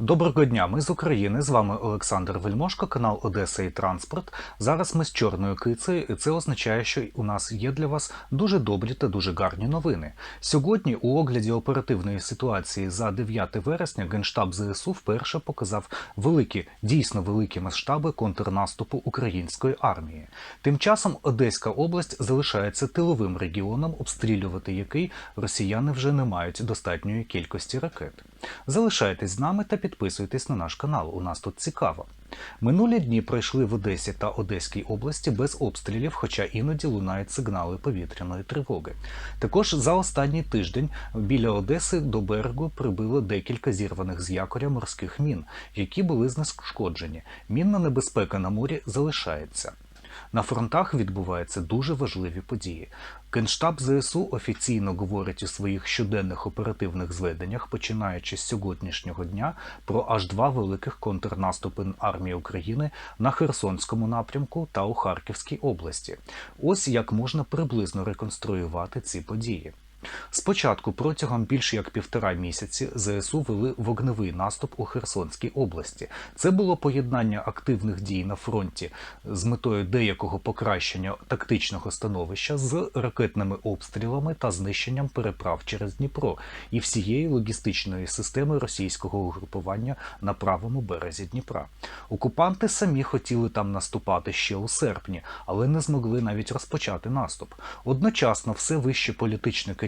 Доброго дня, ми з України. З вами Олександр Вельмошко, канал Одеса і Транспорт. Зараз ми з чорною кицею, і це означає, що у нас є для вас дуже добрі та дуже гарні новини. Сьогодні, у огляді оперативної ситуації за 9 вересня, Генштаб ЗСУ вперше показав великі, дійсно великі масштаби контрнаступу української армії. Тим часом Одеська область залишається тиловим регіоном, обстрілювати який росіяни вже не мають достатньої кількості ракет. Залишайтесь з нами та підписуйтесь на наш канал. У нас тут цікаво. Минулі дні пройшли в Одесі та Одеській області без обстрілів, хоча іноді лунають сигнали повітряної тривоги. Також за останній тиждень біля Одеси до берегу прибило декілька зірваних з якоря морських мін, які були знешкоджені. Мінна небезпека на морі залишається. На фронтах відбуваються дуже важливі події. Генштаб ЗСУ офіційно говорить у своїх щоденних оперативних зведеннях, починаючи з сьогоднішнього дня, про аж два великих контрнаступи армії України на Херсонському напрямку та у Харківській області. Ось як можна приблизно реконструювати ці події. Спочатку протягом більш як півтора місяці ЗСУ вели вогневий наступ у Херсонській області. Це було поєднання активних дій на фронті з метою деякого покращення тактичного становища з ракетними обстрілами та знищенням переправ через Дніпро і всієї логістичної системи російського угрупування на правому березі Дніпра. Окупанти самі хотіли там наступати ще у серпні, але не змогли навіть розпочати наступ. Одночасно все вище політичне керівництво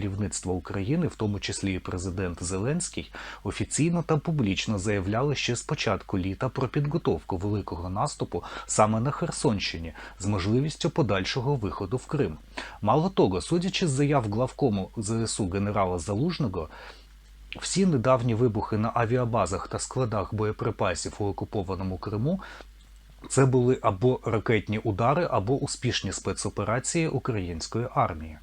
України, в тому числі і президент Зеленський, офіційно та публічно заявляли ще з початку літа про підготовку великого наступу саме на Херсонщині з можливістю подальшого виходу в Крим. Мало того, судячи з заяв главкому ЗСУ генерала Залужного. Всі недавні вибухи на авіабазах та складах боєприпасів у окупованому Криму це були або ракетні удари, або успішні спецоперації української армії.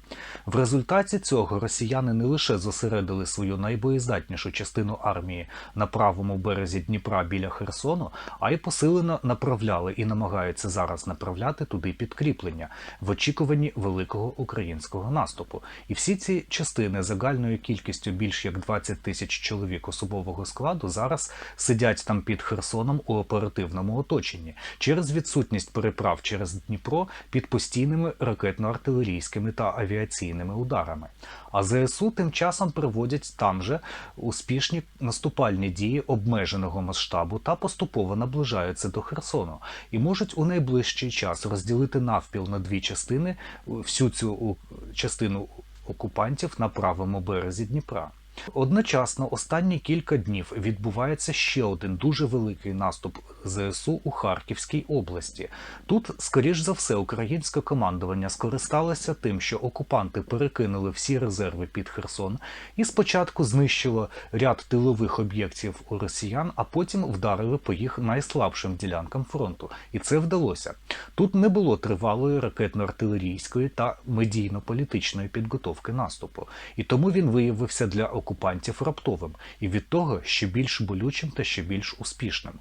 В результаті цього росіяни не лише зосередили свою найбоєздатнішу частину армії на правому березі Дніпра біля Херсону, а й посилено направляли і намагаються зараз направляти туди підкріплення в очікуванні великого українського наступу. І всі ці частини загальною кількістю більш як 20 тисяч чоловік особового складу зараз сидять там під Херсоном у оперативному оточенні через відсутність переправ через Дніпро під постійними ракетно-артилерійськими та авіаційними ударами. А ЗСУ тим часом проводять там же успішні наступальні дії обмеженого масштабу та поступово наближаються до Херсону і можуть у найближчий час розділити навпіл на дві частини всю цю частину окупантів на правому березі Дніпра. Одночасно останні кілька днів відбувається ще один дуже великий наступ ЗСУ у Харківській області. Тут, скоріш за все, українське командування скористалося тим, що окупанти перекинули всі резерви під Херсон і спочатку знищило ряд тилових об'єктів у росіян, а потім вдарили по їх найслабшим ділянкам фронту. І це вдалося. Тут не було тривалої ракетно-артилерійської та медійно-політичної підготовки наступу, і тому він виявився для окупантів раптовим і від того ще більш болючим та ще більш успішним.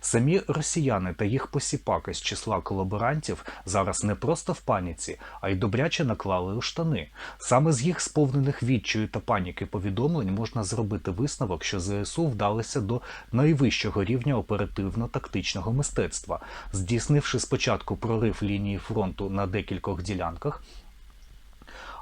Самі росіяни та їх посіпаки з числа колаборантів зараз не просто в паніці, а й добряче наклали у штани. Саме з їх сповнених відчаю та паніки повідомлень можна зробити висновок, що ЗСУ вдалися до найвищого рівня оперативно-тактичного мистецтва, здійснивши спочатку прорив лінії фронту на декількох ділянках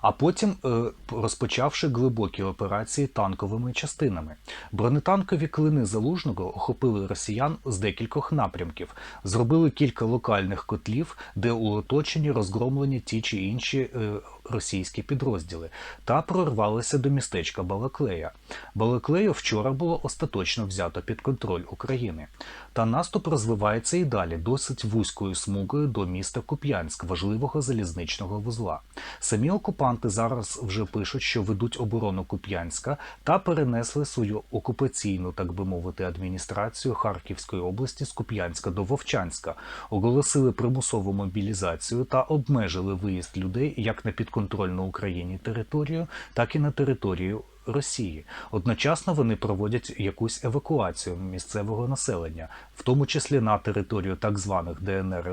а потім е, розпочавши глибокі операції танковими частинами. Бронетанкові клини залужного охопили росіян з декількох напрямків, зробили кілька локальних котлів, де у оточенні розгромлені ті чи інші е, російські підрозділи, та прорвалися до містечка Балаклея. Балаклею вчора було остаточно взято під контроль України. Та наступ розвивається і далі досить вузькою смугою до міста Куп'янськ, важливого залізничного вузла. Самі окупанти зараз вже пишуть, що ведуть оборону Куп'янська та перенесли свою окупаційну, так би мовити, адміністрацію Харківської області з Куп'янська до Вовчанська, оголосили примусову мобілізацію та обмежили виїзд людей як на підконтрольну Україні територію, так і на територію Росії. Одночасно вони проводять якусь евакуацію місцевого населення, в тому числі на територію так званих ДНР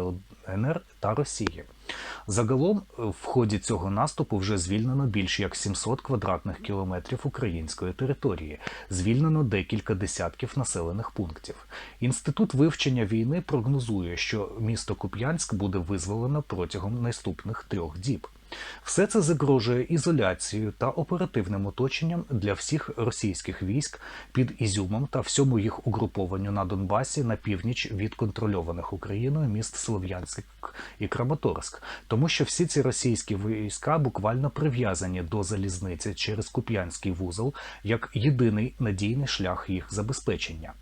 ЛНР та Росії. Загалом е, в ході цього наступу вже звільнено більш як 700 квадратних кілометрів української території, звільнено декілька десятків населених пунктів. Інститут вивчення війни прогнозує, що місто Куп'янськ буде визволено протягом наступних трьох діб. Все це загрожує ізоляцією та оперативним оточенням для всіх російських військ під Ізюмом та всьому їх угрупованню на Донбасі на північ від контрольованих Україною міст Слов'янськ і Краматорськ, тому що всі ці російські війська буквально прив'язані до залізниці через Куп'янський вузол як єдиний надійний шлях їх забезпечення.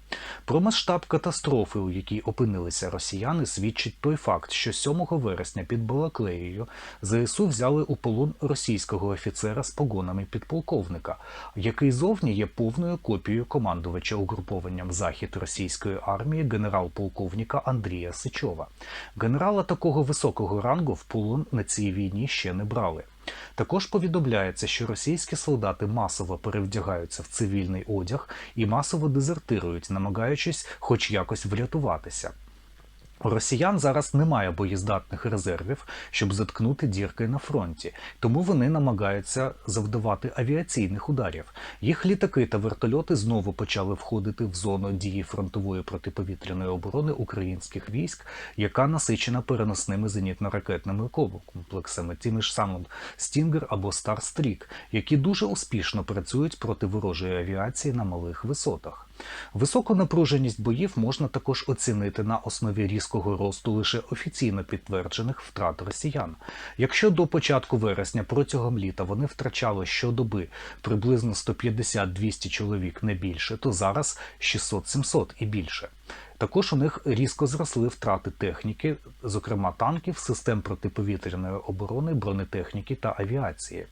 Про масштаб катастрофи, у якій опинилися росіяни, свідчить той факт, що 7 вересня під Балаклеєю ЗСУ взяли у полон російського офіцера з погонами підполковника, який зовні є повною копією командувача угрупованням захід російської армії генерал-полковника Андрія Сичова. Генерала такого високого рангу в полон на цій війні ще не брали. Також повідомляється, що російські солдати масово перевдягаються в цивільний одяг і масово дезертирують, намагаючись хоч якось врятуватися. Росіян зараз немає боєздатних резервів, щоб заткнути дірки на фронті, тому вони намагаються завдавати авіаційних ударів. Їх літаки та вертольоти знову почали входити в зону дії фронтової протиповітряної оборони українських військ, яка насичена переносними зенітно-ракетними комплексами, тими ж самим Стінгер або Старстрік, які дуже успішно працюють проти ворожої авіації на малих висотах. Високу напруженість боїв можна також оцінити на основі різкого росту лише офіційно підтверджених втрат росіян. Якщо до початку вересня протягом літа вони втрачали щодоби приблизно 150-200 чоловік не більше, то зараз 600-700 і більше. Також у них різко зросли втрати техніки, зокрема танків, систем протиповітряної оборони, бронетехніки та авіації.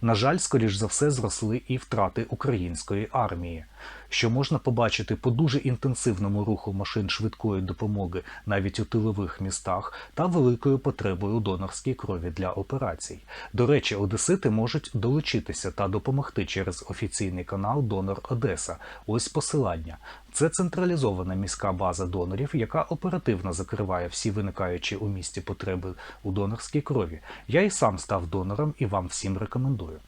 На жаль, скоріш за все, зросли і втрати української армії, що можна побачити по дуже інтенсивному руху машин швидкої допомоги навіть у тилових містах та великою потребою донорській крові для операцій. До речі, одесити можуть долучитися та допомогти через офіційний канал Донор Одеса. Ось посилання. Це централізована міська база донорів, яка оперативно закриває всі виникаючі у місті потреби у донорській крові. Я і сам став донором і вам всім рекомендую.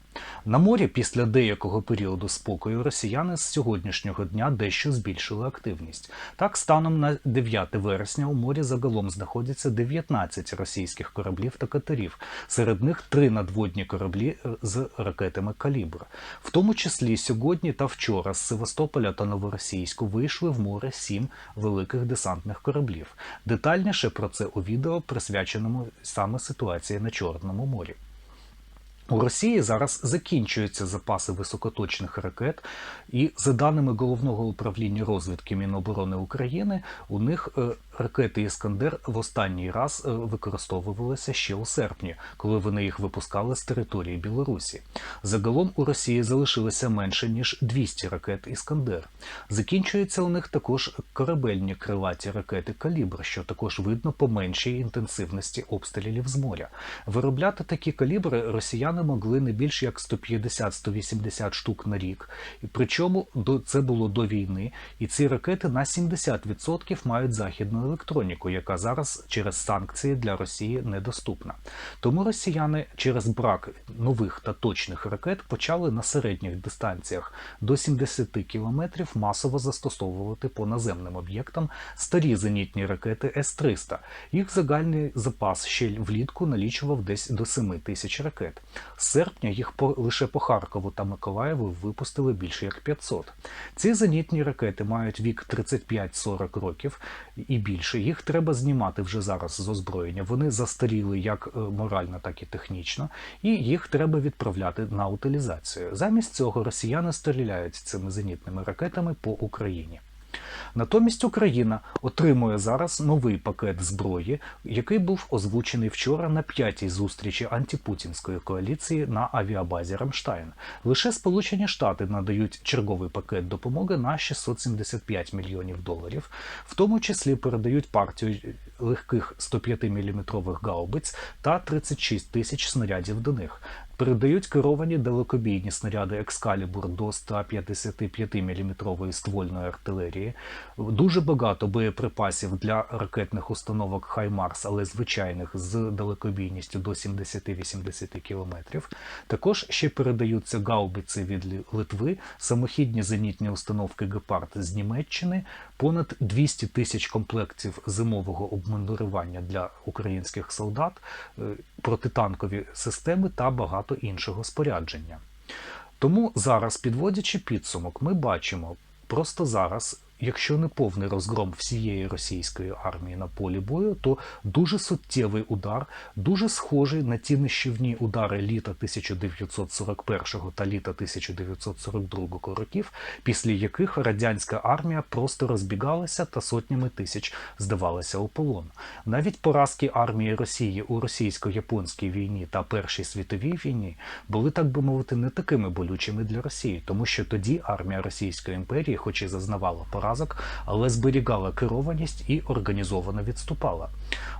На морі після деякого періоду спокою росіяни з сьогоднішнього дня дещо збільшили активність. Так, станом на 9 вересня у морі загалом знаходяться 19 російських кораблів та катерів. Серед них три надводні кораблі з ракетами Калібр. В тому числі сьогодні та вчора з Севастополя та Новоросійську вийшли в море сім великих десантних кораблів. Детальніше про це у відео присвяченому саме ситуації на Чорному морі. У Росії зараз закінчуються запаси високоточних ракет, і за даними головного управління розвідки Міноборони України, у них е, ракети Іскандер в останній раз е, використовувалися ще у серпні, коли вони їх випускали з території Білорусі. Загалом у Росії залишилося менше ніж 200 ракет Іскандер. Закінчуються у них також корабельні крилаті ракети Калібр, що також видно по меншій інтенсивності обстрілів з моря. Виробляти такі калібри росіяни могли не більш як 150-180 штук на рік. Причому це було до війни, і ці ракети на 70% мають західну електроніку, яка зараз через санкції для Росії недоступна. Тому росіяни через брак нових та точних ракет почали на середніх дистанціях до 70 кілометрів масово застосовувати по наземним об'єктам старі зенітні ракети С-300. Їх загальний запас ще влітку налічував десь до 7 тисяч ракет. З серпня їх по лише по Харкову та Миколаєву випустили більше як 500. Ці зенітні ракети мають вік 35-40 років і більше. Їх треба знімати вже зараз з озброєння. Вони застаріли як е, морально, так і технічно, і їх треба відправляти на утилізацію. Замість цього росіяни стріляють цими зенітними ракетами по Україні. Натомість Україна отримує зараз новий пакет зброї, який був озвучений вчора на п'ятій зустрічі антипутінської коаліції на авіабазі Рамштайн. Лише Сполучені Штати надають черговий пакет допомоги на 675 мільйонів доларів, в тому числі передають партію легких 105-мм гаубиць та 36 тисяч снарядів до них. Передають керовані далекобійні снаряди Екскалібур до 155 мм ствольної артилерії, дуже багато боєприпасів для ракетних установок Хаймарс, але звичайних з далекобійністю до 70-80 км. Також ще передаються гаубиці від Литви, самохідні зенітні установки Гепард з Німеччини, понад 200 тисяч комплектів зимового обмундирування для українських солдат, е, протитанкові системи та багато іншого спорядження. Тому зараз, підводячи підсумок, ми бачимо просто зараз, якщо не повний розгром всієї російської армії на полі бою, то дуже суттєвий удар, дуже схожий на ті нищівні удари літа 1941 та літа 1942 років, після яких радянська армія просто розбігалася та сотнями тисяч здавалася у полон. Навіть поразки армії Росії у російсько-японській війні та Першій світовій війні були, так би мовити, не такими болючими для Росії, тому що тоді армія Російської імперії, хоч і зазнавала поразок, але зберігала керованість і організовано відступала.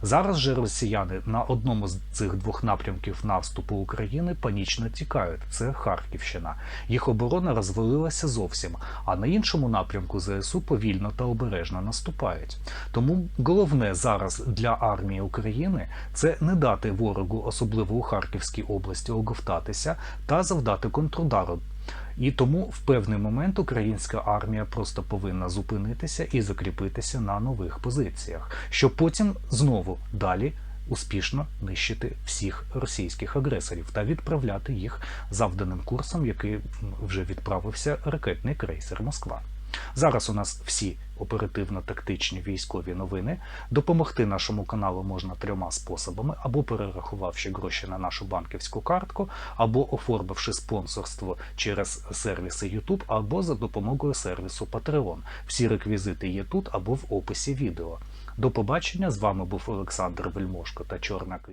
Зараз же росіяни на одному з цих двох напрямків наступу України панічно тікають. Це Харківщина. Їх оборона розвалилася зовсім, а на іншому напрямку ЗСУ повільно та обережно наступають. Тому головне зараз для армії України це не дати ворогу, особливо у Харківській області, оговтатися та завдати контрудару. І тому в певний момент українська армія просто повинна зупинитися і закріпитися на нових позиціях, щоб потім знову далі успішно нищити всіх російських агресорів та відправляти їх завданим курсом, який вже відправився ракетний крейсер Москва. Зараз у нас всі оперативно-тактичні військові новини. Допомогти нашому каналу можна трьома способами: або перерахувавши гроші на нашу банківську картку, або оформивши спонсорство через сервіси YouTube, або за допомогою сервісу Patreon. Всі реквізити є тут або в описі відео. До побачення з вами був Олександр Вельмошко та Чорна Ки.